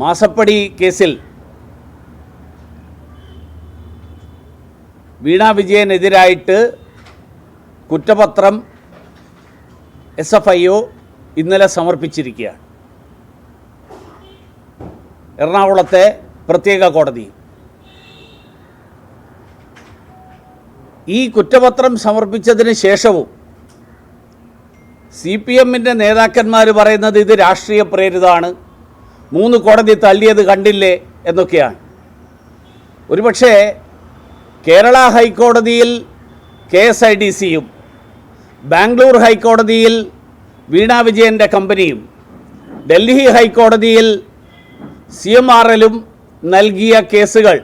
മാസപ്പടി കേസിൽ വീണ വിജയനെതിരായിട്ട് കുറ്റപത്രം എസ് എഫ് ഐ ഒ ഇന്നലെ സമർപ്പിച്ചിരിക്കുകയാണ്. എറണാകുളത്തെ പ്രത്യേക കോടതി. ഈ കുറ്റപത്രം സമർപ്പിച്ചതിന് ശേഷവും സി പി എമ്മിന്റെ നേതാക്കന്മാർ പറയുന്നത് ഇത് രാഷ്ട്രീയ പ്രേരിതമാണ്. മൂന്ന് കോടതി തള്ളിയത് കണ്ടില്ലേ എന്നൊക്കെയാണ്. ഒരുപക്ഷേ കേരള ഹൈക്കോടതിയിൽ കെ എസ് ഐ ഡി സിയും ബാംഗ്ലൂർ ഹൈക്കോടതിയിൽ വീണ വിജയന്റെ കമ്പനിയും ഡൽഹി ഹൈക്കോടതിയിൽ സി എം ആർ എല്ലും നൽകിയ കേസുകൾ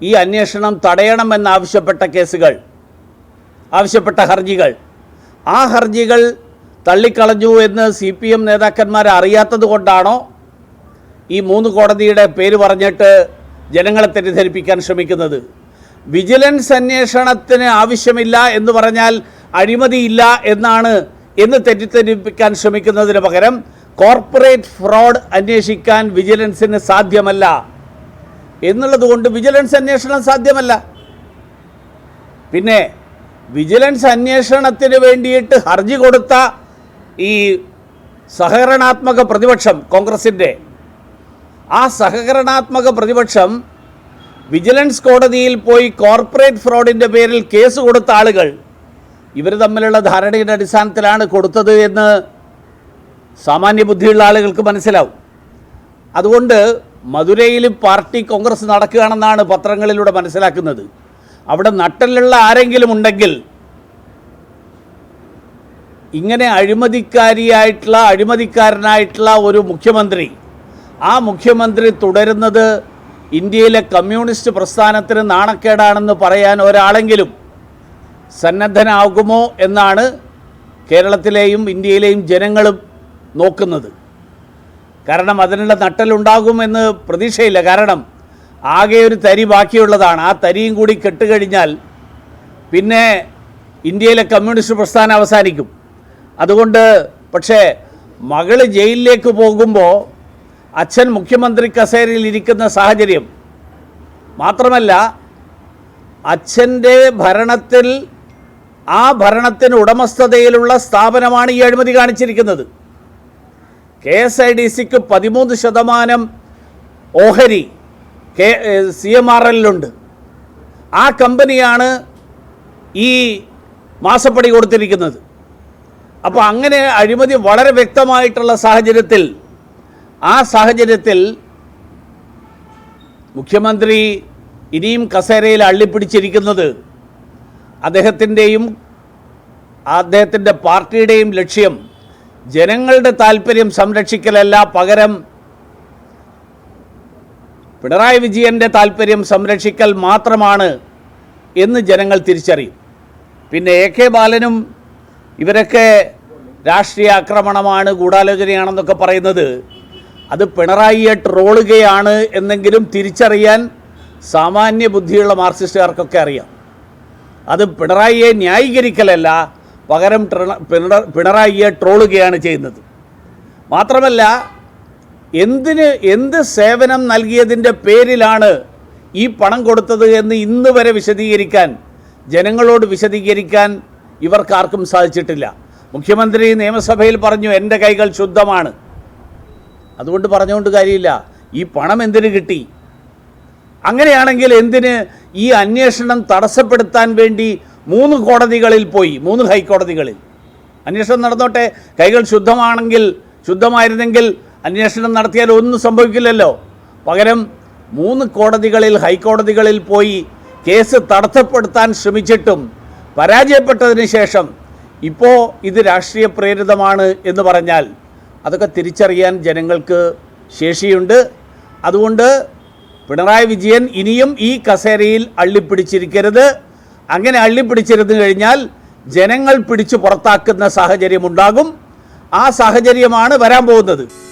ഈ അന്വേഷണം തടയണമെന്നാവശ്യപ്പെട്ട കേസുകൾ ആവശ്യപ്പെട്ട ഹർജികൾ ആ ഹർജികൾ തള്ളിക്കളഞ്ഞു എന്ന് സി പി എം നേതാക്കന്മാർ അറിയാത്തത് കൊണ്ടാണോ ഈ മൂന്ന് കോടതിയുടെ പേര് പറഞ്ഞിട്ട് ജനങ്ങളെ തെറ്റിദ്ധരിപ്പിക്കാൻ ശ്രമിക്കുന്നത്? വിജിലൻസ് അന്വേഷണത്തിന് ആവശ്യമില്ല എന്ന് പറഞ്ഞാൽ അഴിമതിയില്ല എന്നാണ് എന്ന് തെറ്റിദ്ധരിപ്പിക്കാൻ ശ്രമിക്കുന്നതിന് പകരം കോർപ്പറേറ്റ് ഫ്രോഡ് അന്വേഷിക്കാൻ വിജിലൻസിന് സാധ്യമല്ല. എന്നുള്ളതുകൊണ്ട് വിജിലൻസ് അന്വേഷണം സാധ്യമല്ല. പിന്നെ വിജിലൻസ് അന്വേഷണത്തിന് വേണ്ടിയിട്ട് ഹർജി കൊടുത്ത ഈ സഹകരണാത്മക പ്രതിപക്ഷം കോൺഗ്രസിന്റെ ആ സഹകരണാത്മക പ്രതിപക്ഷം വിജിലൻസ് കോടതിയിൽ പോയി കോർപ്പറേറ്റ് ഫ്രോഡിന്റെ പേരിൽ കേസ് കൊടുത്ത ആളുകൾ ഇവർ തമ്മിലുള്ള ധാരണയുടെ അടിസ്ഥാനത്തിലാണ് കൊടുത്തത് എന്ന് സാമാന്യ ബുദ്ധിയുള്ള ആളുകൾക്ക് മനസ്സിലാവും. അതുകൊണ്ട് മധുരയിൽ പാർട്ടി കോൺഗ്രസ് നടക്കുകയാണെന്നാണ് പത്രങ്ങളിലൂടെ മനസ്സിലാക്കുന്നത്. അവിടെ നട്ടലുള്ള ആരെങ്കിലും ഉണ്ടെങ്കിൽ ഇങ്ങനെ അഴിമതിക്കാരിയായിട്ടുള്ള അഴിമതിക്കാരനായിട്ടുള്ള ഒരു മുഖ്യമന്ത്രി. ആ മുഖ്യമന്ത്രി തുടരുന്നത് ഇന്ത്യയിലെ കമ്മ്യൂണിസ്റ്റ് പ്രസ്ഥാനത്തിന് നാണക്കേടാണെന്ന് പറയാൻ ഒരാളെങ്കിലും സന്നദ്ധനാകുമോ എന്നാണ് കേരളത്തിലെയും ഇന്ത്യയിലെയും ജനങ്ങളും നോക്കുന്നത്. കാരണം അതിനുള്ള നട്ടലുണ്ടാകുമെന്ന് പ്രതീക്ഷയില്ല. കാരണം ആകെ ഒരു തരി ബാക്കിയുള്ളതാണ്. ആ തരിയും കൂടി കെട്ടുകഴിഞ്ഞാൽ പിന്നെ ഇന്ത്യയിലെ കമ്മ്യൂണിസ്റ്റ് പ്രസ്ഥാനം അവസാനിക്കും. അതുകൊണ്ട് പക്ഷേ മകൾ ജയിലിലേക്ക് പോകുമ്പോൾ അച്ഛൻ മുഖ്യമന്ത്രി കസേരയിൽ ഇരിക്കുന്ന സാഹചര്യം മാത്രമല്ല അച്ഛന്റെ ഭരണത്തിൽ ആ ഭരണത്തിന് ഉടമസ്ഥതയിലുള്ള സ്ഥാപനമാണ് ഈ അഴിമതി കാണിച്ചിരിക്കുന്നത്. കെ എസ് ഐ ഡി സിക്ക് പതിമൂന്ന് ശതമാനം ഓഹരി കെ സി എം ആർ എല്ലിലുണ്ട്. ആ കമ്പനിയാണ് ഈ മാസപ്പടി കൊടുത്തിരിക്കുന്നത്. അപ്പോൾ അങ്ങനെ അഴിമതി വളരെ വ്യക്തമായിട്ടുള്ള സാഹചര്യത്തിൽ ആ സാഹചര്യത്തിൽ മുഖ്യമന്ത്രി ഇനിയും കസേരയിൽ അള്ളിപ്പിടിച്ചിരിക്കുന്നത് അദ്ദേഹത്തിന്റെയും അദ്ദേഹത്തിന്റെ പാർട്ടിയുടെയും ലക്ഷ്യം ജനങ്ങളുടെ താല്പര്യം സംരക്ഷിക്കലല്ല പകരം പിണറായി വിജയന്റെ താല്പര്യം സംരക്ഷിക്കൽ മാത്രമാണ് എന്ന് ജനങ്ങൾ തിരിച്ചറിയും. പിന്നെ എ കെ ബാലനും ഇവരൊക്കെ രാഷ്ട്രീയ ആക്രമണമാണ് ഗൂഢാലോചനയാണെന്നൊക്കെ പറയുന്നത്. അത് പിണറായിയെ ട്രോളുകയാണ് എന്നെങ്കിലും തിരിച്ചറിയാൻ സാമാന്യ ബുദ്ധിയുള്ള മാർക്സിസ്റ്റുകാർക്കൊക്കെ അറിയാം. അത് പിണറായിയെ ന്യായീകരിക്കലല്ല പകരം പിണറായിയെ ട്രോളുകയാണ് ചെയ്യുന്നത്. മാത്രമല്ല എന്തിന് എന്ത് സേവനം നൽകിയതിന്റെ പേരിലാണ് ഈ പണം കൊടുത്തത് എന്ന് ഇന്ന് വരെ വിശദീകരിക്കാൻ ജനങ്ങളോട് വിശദീകരിക്കാൻ ഇവർക്കാർക്കും സാധിച്ചിട്ടില്ല. മുഖ്യമന്ത്രി നിയമസഭയിൽ പറഞ്ഞു എന്റെ കൈകൾ ശുദ്ധമാണ്. അതുകൊണ്ട് പറഞ്ഞുകൊണ്ട് കാര്യമില്ല. ഈ പണം എന്തിന് കിട്ടി? അങ്ങനെയാണെങ്കിൽ എന്തിന് ഈ അന്വേഷണം തടസ്സപ്പെടുത്താൻ വേണ്ടി മൂന്ന് കോടതികളിൽ പോയി മൂന്ന് ഹൈക്കോടതികളിൽ? അന്വേഷണം നടന്നോട്ടെ. കൈകൾ ശുദ്ധമാണെങ്കിൽ ശുദ്ധമായിരുന്നെങ്കിൽ അന്വേഷണം നടത്തിയാൽ ഒന്നും സംഭവിക്കില്ലല്ലോ. പകരം മൂന്ന് കോടതികളിൽ ഹൈക്കോടതികളിൽ പോയി കേസ് തടസ്സപ്പെടുത്താൻ ശ്രമിച്ചിട്ടും പരാജയപ്പെട്ടതിന് ശേഷം ഇപ്പോൾ ഇത് രാഷ്ട്രീയ പ്രേരിതമാണ് എന്ന് പറഞ്ഞാൽ അതൊക്കെ തിരിച്ചറിയാൻ ജനങ്ങൾക്ക് ശേഷിയുണ്ട്. അതുകൊണ്ട് പിണറായി വിജയൻ ഇനിയും ഈ കസേരയിൽ അള്ളിപ്പിടിച്ചിരിക്കരുത്. അങ്ങനെ അള്ളിപ്പിടിച്ചിരുന്നു കഴിഞ്ഞാൽ ജനങ്ങൾ പിടിച്ചു പുറത്താക്കുന്ന സാഹചര്യമുണ്ടാകും. ആ സാഹചര്യമാണ് വരാൻ പോകുന്നത്.